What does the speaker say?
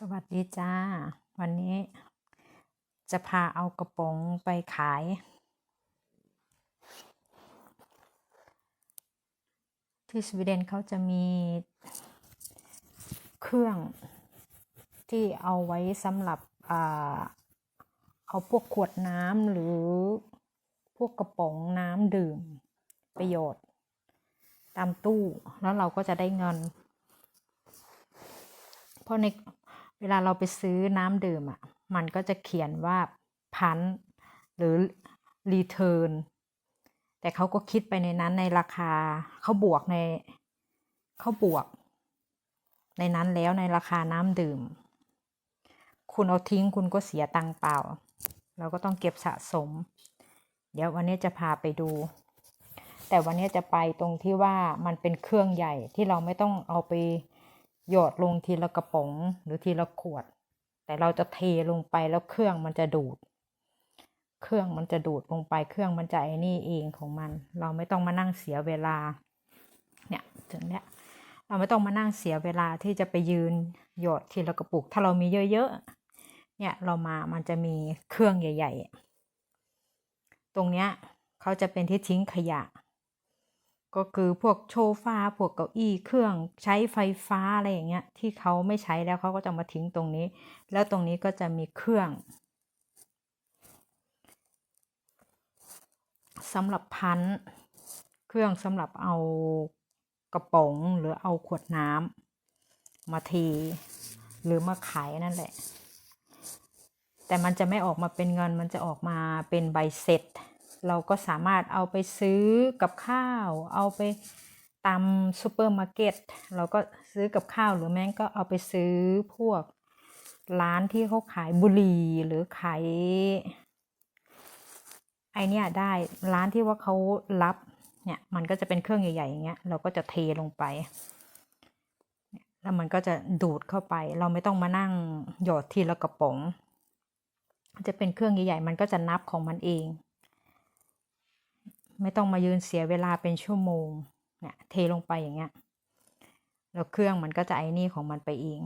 สวัสดีจ้า วันนี้จะพาเอากระป๋องไปขาย ที่สวีเดนเขาจะมีเครื่องที่เอาไว้สำหรับอเอาพวกขวดน้ำหรือพวกกระป๋องน้ำดื่มประโยชน์ ตามตู้แล้วเราก็จะได้เงิน เพราะใน เวลาเราไปซื้อน้ำดื่มอะ มันก็จะเขียนว่าพันหรือรีเทิร์นแต่เขาก็คิดไปในนั้นในราคาเขาบวกในเขาบวก ในนั้นแล้วในราคาน้ำดื่ม คุณเอาทิ้งคุณก็เสียตังเปล่า เราก็ต้องเก็บสะสม เดี๋ยววันนี้จะพาไปดู แต่วันนี้จะไปตรงที่ว่ามันเป็นเครื่องใหญ่ที่เราไม่ต้องเอาไป หยอดลงทีละกระป๋องหรือทีละขวด แต่เราจะเทลงไปแล้วเครื่องมันจะดูด เครื่องมันจะดูดลงไปเครื่องมันจะไอ้นี่เองของมัน เราไม่ต้องมานั่งเสียเวลา เนี่ยถึงเนี้ยเราไม่ต้องมานั่งเสียเวลาที่จะไปยืนหยอดทีละกระปุก ถ้าเรามีเยอะๆ เนี่ยเรามามันจะมีเครื่องใหญ่ ๆ ตรงเนี้ยเขาจะเป็นที่ทิ้งขยะ ก็คือพวกโชฟาพวกเก้าอี้เครื่องใช้ไฟฟ้าอะไรอย่างเงี้ยที่เขาไม่ใช้แล้วเขาก็จะมาทิ้งตรงนี้ แล้วตรงนี้ก็จะมีเครื่องสำหรับพันเครื่องสำหรับเอากระป๋องหรือเอาขวดน้ำมาเทหรือมาขายนั่นแหละ แต่มันจะไม่ออกมาเป็นเงินมันจะออกมาเป็นใบเสร็จ เราก็สามารถเอาไปซื้อกับข้าว เอาไปตามซูเปอร์มาร์เก็ตเราก็ซื้อกับข้าวหรือแม่งก็เอาไปซื้อพวกร้านที่เขาขายบุหรี่หรือขายไอเนี้ยได้ร้านที่ว่าเขารับเนี่ยมันก็จะเป็นเครื่องใหญ่ๆอย่างเงี้ยเราก็จะเทลงไป แล้วมันก็จะดูดเข้าไป เราไม่ต้องมานั่งหยอดทีละกระป๋องจะเป็นเครื่องใหญ่ๆมันก็จะนับของมันเอง ไม่ต้องมายืนเสียเวลาเป็นชั่วโมงเนี่ยเทลงไปอย่างเงี้ยแล้วเครื่องมันก็จะไอ้นี่ของมันไปเอง